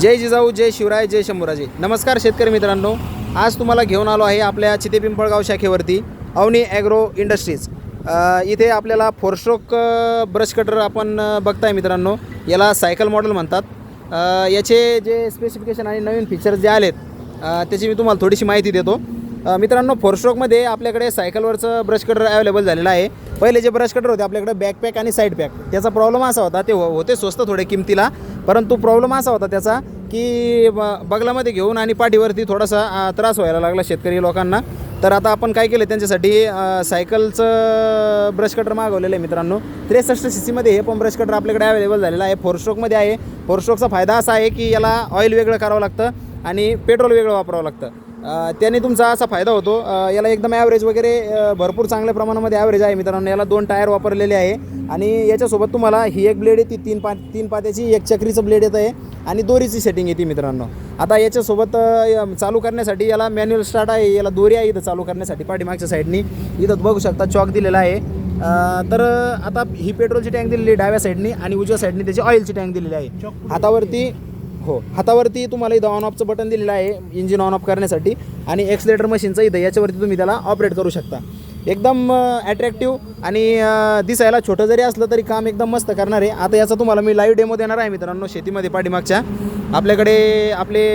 जय जिजाऊ जय शिवराय जय शंभूराजे. नमस्कार शेतकरी मित्रांनो. आज तुम्हाला घेऊन आलो आहे आपल्या चिते पिंपळगाव शाखेवरती अवनी ॲग्रो इंडस्ट्रीज. इथे आपल्याला फोरस्ट्रोक ब्रश कटर आपण बघताय मित्रांनो. याला सायकल मॉडेल म्हणतात. याचे जे स्पेसिफिकेशन आणि नवीन फीचर्स जे आलेत त्याची मी तुम्हाला थोडीशी माहिती देतो. मित्रांनो फोरस्ट्रोकमध्ये आपल्याकडे सायकलवरचं ब्रश कटर अवेलेबल झालेलं आहे. पहिले जे ब्रश कटर होते आपल्याकडे बॅकपॅक आणि साईड पॅक त्याचा प्रॉब्लेम असा होता ते हो-, होते स्वस्त थोडे किमतीला. परंतु प्रॉब्लेम असा होता त्याचा की ब- बगलामध्ये घेऊन आणि पाठीवरती थोडासा त्रास व्हायला लागला शेतकरी लोकांना. तर आता आपण काय केलं त्यांच्यासाठी सायकलचं ब्रश कटर मागवलेलं आहे मित्रांनो. त्रेसष्ट सी सीमध्ये हे पण ब्रश कटर आपल्याकडे अवेलेबल झालेलं आहे. फोर स्ट्रोकमध्ये आहे. फोर स्ट्रोकचा फायदा असा आहे की याला ऑइल वेगळं करावं लागतं आणि पेट्रोल वेगळं वापरावं लागतं. त्याने तुमचा असा फायदा होतो. याला एकदम ॲव्हरेज वगैरे भरपूर चांगल्या प्रमाणामध्ये ॲव्हरेज आहे मित्रांनो. याला दोन टायर वापरलेले आहे. आणि याच्यासोबत तुम्हाला ही एक ब्लेड येते तीन पा तीन पात्याची एक चक्रीचं ब्लेड येतं आहे आणि दोरीची सेटिंग येते मित्रांनो. आता याच्यासोबत चालू करण्यासाठी याला मॅन्युअल स्टार्ट आहे. याला दोरी आहे इथं चालू करण्यासाठी पाठीमागच्या साईडनी इथं बघू शकता चॉक दिलेला आहे. तर आता ही पेट्रोलची टँक दिलेली आहे डाव्या साईडनी आणि उजव्या साईडनी त्याची ऑइलची टँक दिलेली आहे. हातावरती हो. हातावरती तुम्हाला इथं ऑन ऑफचं बटन दिलेलं आहे इंजिन ऑन ऑफ करण्यासाठी. आणि एक्सलेटर मशीनचं इथं याच्यावरती तुम्ही त्याला ऑपरेट करू शकता. एकदम ॲट्रॅक्टिव्ह आणि दिसायला छोटं जरी असलं तरी काम एकदम मस्त करणार. आहे आता याचा तुम्हाला मी लाईव्ह डेमो देणार आहे मित्रांनो शेतीमध्ये पाठीमागच्या. आपल्याकडे आपले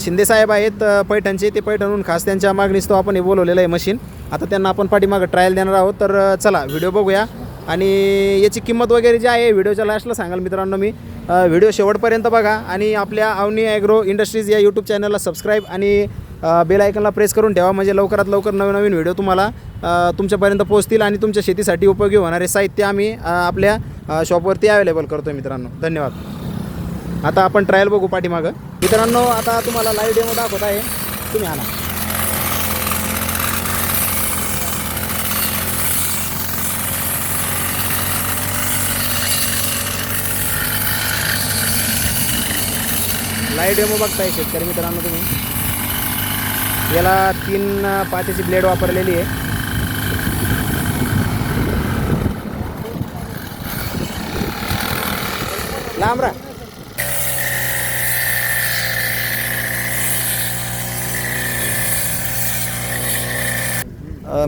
शिंदेसाहेब आहेत पैठणचे. ते पैठणहून खास त्यांच्या मागणीस तो आपण हे बोलवलेलं आहे मशीन आता त्यांना आपण पाठीमागं ट्रायल देणार आहोत. तर चला व्हिडिओ बघूया. आणि याची किंमत वगैरे जी आहे व्हिडिओच्या लास्टला सांगाल मित्रांनो मी. व्हिडिओ शेवटपर्यंत बघा आणि आपल्या अवनी ॲग्रो इंडस्ट्रीज या यूट्यूब चॅनलला सबस्क्राईब आणि बेल आयकनला प्रेस करून ठेवा. म्हणजे लवकरात लवकर नवीन नवीन व्हिडिओ तुम्हाला तुमच्यापर्यंत पोहोचतील आणि तुमच्या शेतीसाठी उपयोगी होणारे साहित्य आम्ही आपल्या शॉपवरती अवेलेबल करतो मित्रांनो. धन्यवाद. आता आपण ट्रायल बघू पाठीमागं. मित्रांनो आता तुम्हाला लाईव्ह डेमो दाखवत आहे. तुम्ही आणा. लाईव्ह डेमो बघताय शेतकरी मित्रांनो तुम्ही. याला तीन पातीची ब्लेड वापरलेली आहे. लांब राहा.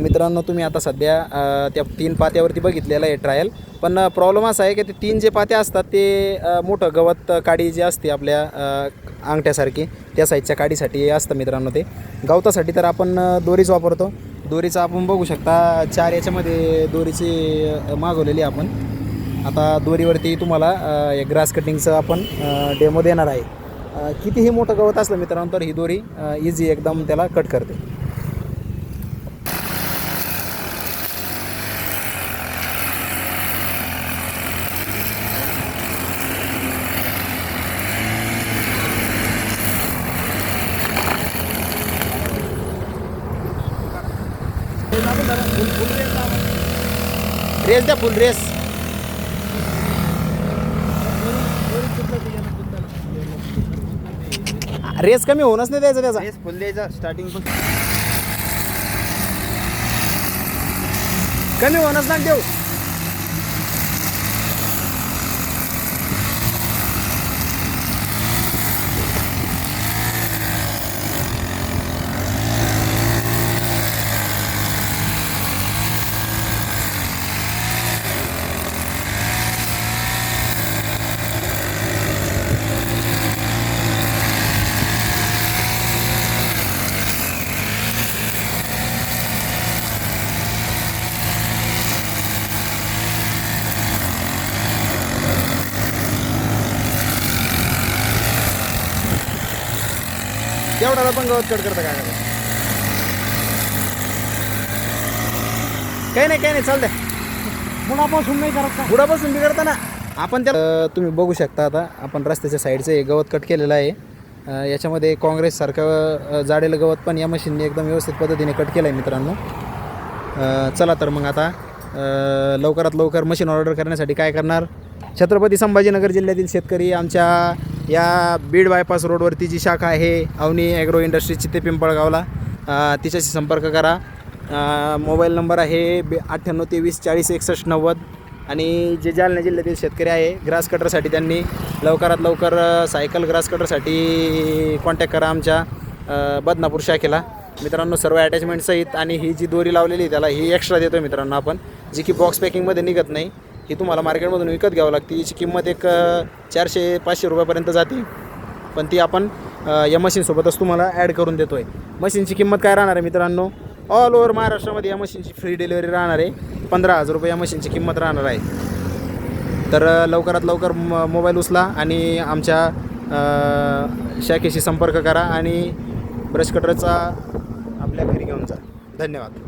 मित्रांनो तुम्ही आता सध्या त्या तीन पात्यावरती बघितलेलं आहे ट्रायल पण प्रॉब्लेम असा आहे की ते तीन जे पात्या असतात ते मोठं गवत काडी जी असते आपल्या अंगठ्यासारखी त्या साईजच्या काडीसाठी असतं मित्रांनो ते. गवतासाठी तर आपण दोरीच वापरतो. दोरीचं आपण बघू शकता चार याच्यामध्ये दोरीची मागवलेली आपण. आता दोरीवरती तुम्हाला अ, ग्रास कटिंगचं आपण डेमो देणार आहे. कितीही मोठं गवत असलं मित्रांनो तर ही दोरी इझी एकदम त्याला कट करते. रेस द्या फुल रेस रेस कमी होणच नाही द्यायचा त्याचा. रेस फुल द्यायचा स्टार्टिंग कमी होणच ना देऊ. तेवढ्याला पण गवत कट करतं काय? काही नाही काही नाही चालतंय. मुळापासून नाही करत का? बुडापासून बिघडतं ना. आपण त्याला तुम्ही बघू शकता आता आपण रस्त्याच्या साईडचं हे गवत कट केलेलं आहे. याच्यामध्ये काँग्रेससारखं जाडेलं गवत पण या मशीनने एकदम व्यवस्थित पद्धतीने कट केलं आहे मित्रांनो चला तर मग आता लवकरात लवकर मशीन ऑर्डर करण्यासाठी काय करणार? छत्रपती संभाजीनगर जिल्ह्यातील शेतकरी आमच्या या बीड बायपास रोडवरती जी शाखा आहे अवनी ॲग्रो इंडस्ट्रीची ते पिंपळगावला तिच्याशी संपर्क करा. मोबाईल नंबर आहे बे अठ्ठ्याण्णव तेवीस चाळीस एकसष्ट नव्वद. आणि जे जालना जिल्ह्यातील शेतकरी आहे ग्रास कटरसाठी त्यांनी लवकरात लवकर सायकल ग्रास कटरसाठी कॉन्टॅक्ट करा आमच्या बदनापूर शाखेला. मित्रांनो सर्व अटॅचमेंटसहित आणि ही जी दोरी लावलेली आहे त्याला ही एक्स्ट्रा देतो मित्रांनो आपण जी की बॉक्स पॅकिंगमध्ये निघत नाही. ही तुम्हाला मार्केटमधून विकत घ्यावं लागते. याची किंमत एक चारशे पाचशे रुपयापर्यंत जाते. पण ती आपण या मशीनसोबतच तुम्हाला ॲड करून देतो आहे मशीनची किंमत काय राहणार आहे मित्रांनो? ऑल ओव्हर महाराष्ट्रामध्ये या मशीनची फ्री डिलिव्हरी राहणार आहे. पंधरा हजार रुपये या मशीनची किंमत राहणार आहे. तर लवकरात लवकर म मोबाईल उचला आणि आमच्या शाखेशी संपर्क करा आणि ब्रश कटरचा आपल्या घरी घेऊन जा. धन्यवाद.